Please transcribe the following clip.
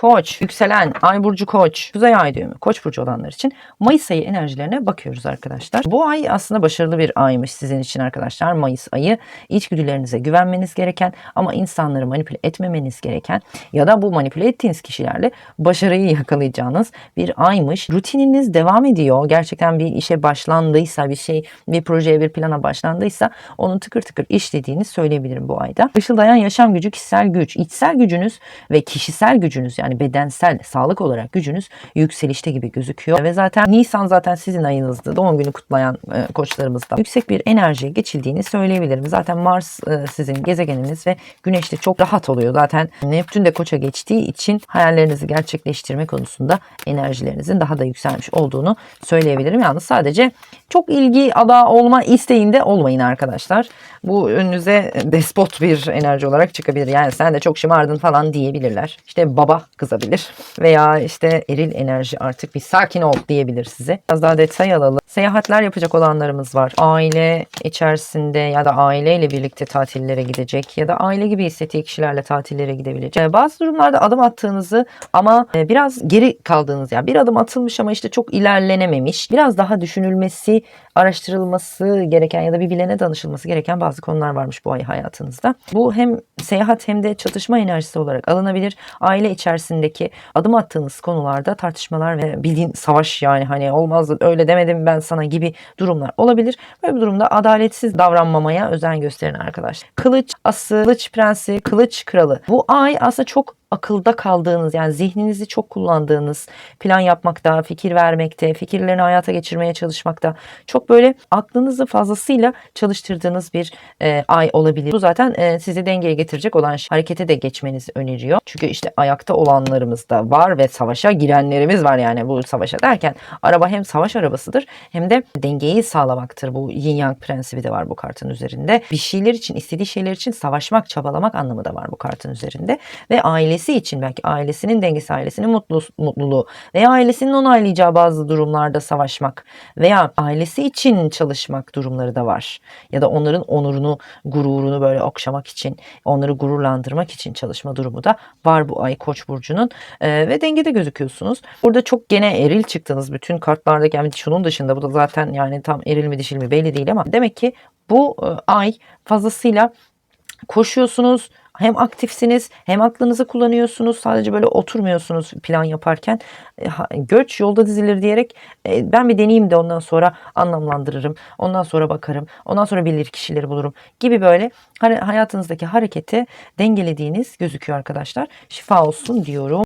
Koç, yükselen, ay burcu koç, kuzey ay düğümü, koç burcu olanlar için Mayıs ayı enerjilerine bakıyoruz arkadaşlar. Bu ay aslında başarılı bir aymış sizin için arkadaşlar. Mayıs ayı içgüdülerinize güvenmeniz gereken ama insanları manipüle etmemeniz gereken ya da bu manipüle ettiğiniz kişilerle başarıyı yakalayacağınız bir aymış. Rutininiz devam ediyor. Gerçekten bir işe başlandıysa, bir şey, bir projeye, bir plana başlandıysa onun tıkır tıkır işlediğini söyleyebilirim bu ayda. Işıldayan yaşam gücü, kişisel güç, içsel gücünüz ve kişisel gücünüz yani bedensel, sağlık olarak gücünüz yükselişte gibi gözüküyor. Ve zaten Nisan zaten sizin ayınızdı. Doğum günü kutlayan e, koçlarımızda yüksek bir enerjiye geçildiğini söyleyebilirim. Zaten Mars e, sizin gezegeniniz ve Güneş de çok rahat oluyor. Zaten Neptün de koça geçtiği için hayallerinizi gerçekleştirme konusunda enerjilerinizin daha da yükselmiş olduğunu söyleyebilirim. Yalnız sadece çok ilgi ada olma isteğinde olmayın arkadaşlar. Bu önünüze despot bir enerji olarak çıkabilir. Yani sen de çok şımardın falan diyebilirler. İşte baba kızabilir veya işte eril enerji artık bir sakin ol diyebilir size. Biraz daha detay alalım. Seyahatler yapacak olanlarımız var. Aile içerisinde ya da aileyle birlikte tatillere gidecek ya da aile gibi hissettiği kişilerle tatillere gidebilecek. Ee, Bazı durumlarda adım attığınızı ama e, biraz geri kaldığınız yani bir adım atılmış ama işte çok ilerlenememiş. Biraz daha düşünülmesi, araştırılması gereken ya da bir bilene danışılması gereken bazı konular varmış bu ay hayatınızda. Bu hem seyahat hem de çatışma enerjisi olarak alınabilir. Aile içerisindeki adım attığınız konularda tartışmalar ve bildiğin savaş yani hani olmaz öyle demedim ben sana gibi durumlar olabilir. Böyle bir durumda adaletsiz davranmamaya özen gösterin arkadaşlar. Kılıç ası, kılıç prensi, kılıç kralı. Bu ay aslında çok akılda kaldığınız yani zihninizi çok kullandığınız plan yapmakta, fikir vermekte, fikirlerini hayata geçirmeye çalışmakta çok böyle aklınızı fazlasıyla çalıştırdığınız bir e, ay olabilir. Bu zaten e, sizi dengeye getirecek olan şey. harekete de geçmenizi öneriyor. Çünkü işte ayakta olanlarımız da var ve savaşa girenlerimiz var yani bu savaşa derken araba hem savaş arabasıdır hem de dengeyi sağlamaktır. Bu yin yang prensibi de var bu kartın üzerinde. Bir şeyler için, istediği şeyler için savaşmak, çabalamak anlamı da var bu kartın üzerinde ve aile ailesi için belki ailesinin dengesi, ailesinin mutlu, mutluluğu veya ailesinin onaylayacağı bazı durumlarda savaşmak veya ailesi için çalışmak durumları da var. Ya da onların onurunu, gururunu böyle okşamak için, onları gururlandırmak için çalışma durumu da var bu ay Koç burcunun Ee, ve dengede gözüküyorsunuz. Burada çok gene eril çıktınız bütün kartlardaki yani şunun dışında bu da zaten yani tam eril mi dişil mi belli değil ama demek ki bu e, ay fazlasıyla koşuyorsunuz, hem aktifsiniz hem aklınızı kullanıyorsunuz. Sadece böyle oturmuyorsunuz plan yaparken. E, Göç yolda dizilir diyerek e, ben bir deneyeyim de ondan sonra anlamlandırırım. Ondan sonra bakarım. Ondan sonra bilir kişileri bulurum gibi böyle hayatınızdaki hareketi dengelediğiniz gözüküyor arkadaşlar. Şifa olsun diyorum.